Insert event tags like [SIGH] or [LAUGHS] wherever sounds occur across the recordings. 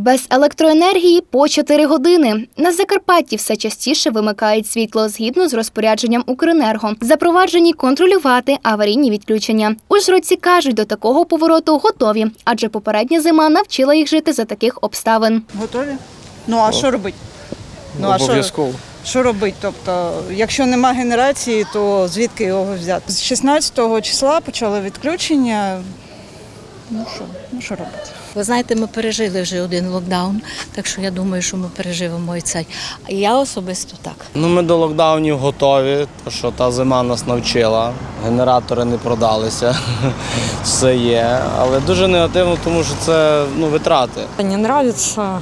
Без електроенергії по 4 години. На Закарпатті все частіше вимикають світло згідно з розпорядженням Укренерго. Запроваджені контролювати аварійні відключення. Ужгородці кажуть, до такого повороту готові, адже попередня зима навчила їх жити за таких обставин. Готові? Ну а що робити? Ну а що, Обов'язково. що робити? Тобто, якщо нема генерації, то звідки його взяти? З 16 числа почали відключення. Ну що, ну що робити? Ви знаєте, ми пережили вже один локдаун, так що я думаю, що ми переживемо і цей. А Я особисто так. Ну, ми до локдаунів готові, тому що та зима нас навчила. Генератори не продалися, [LAUGHS] все є. Але дуже негативно, тому що це ну, витрати. Не нравится,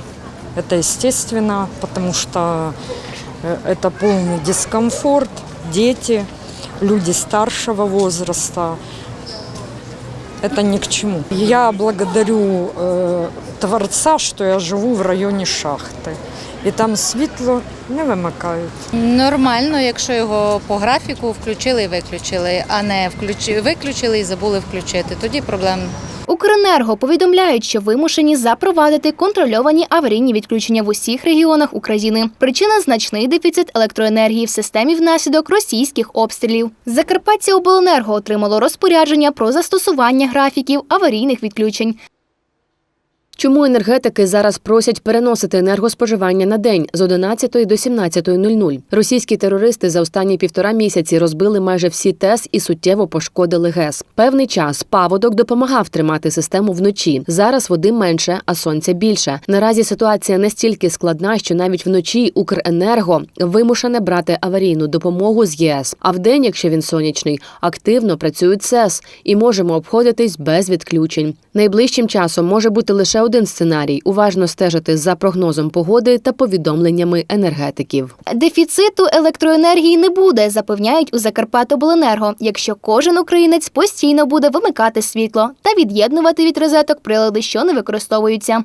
это естественно, потому что э, это полный дискомфорт, дети, люди старшего возраста. Это ни к чему. Я благодарю э, Творца, что я живу в районе шахты. І там світло не вимикають. Нормально, якщо його по графіку включили і виключили, а не включи, виключили і забули включити. Тоді проблем Укренерго повідомляють, що вимушені запровадити контрольовані аварійні відключення в усіх регіонах України. Причина значний дефіцит електроенергії в системі внаслідок російських обстрілів. Закарпаття обленерго отримало розпорядження про застосування графіків аварійних відключень. Чому енергетики зараз просять переносити енергоспоживання на день з 11 до 17.00? Російські терористи за останні півтора місяці розбили майже всі ТЕС і суттєво пошкодили ГЕС. Певний час паводок допомагав тримати систему вночі. Зараз води менше, а сонця більше. Наразі ситуація настільки складна, що навіть вночі Укренерго вимушене брати аварійну допомогу з ЄС. А вдень, якщо він сонячний, активно працюють СЕС і можемо обходитись без відключень. Найближчим часом може бути лише один сценарій уважно стежити за прогнозом погоди та повідомленнями енергетиків. Дефіциту електроенергії не буде, запевняють у Закарпатобленерго, якщо кожен українець постійно буде вимикати світло та від'єднувати від розеток прилади, що не використовуються.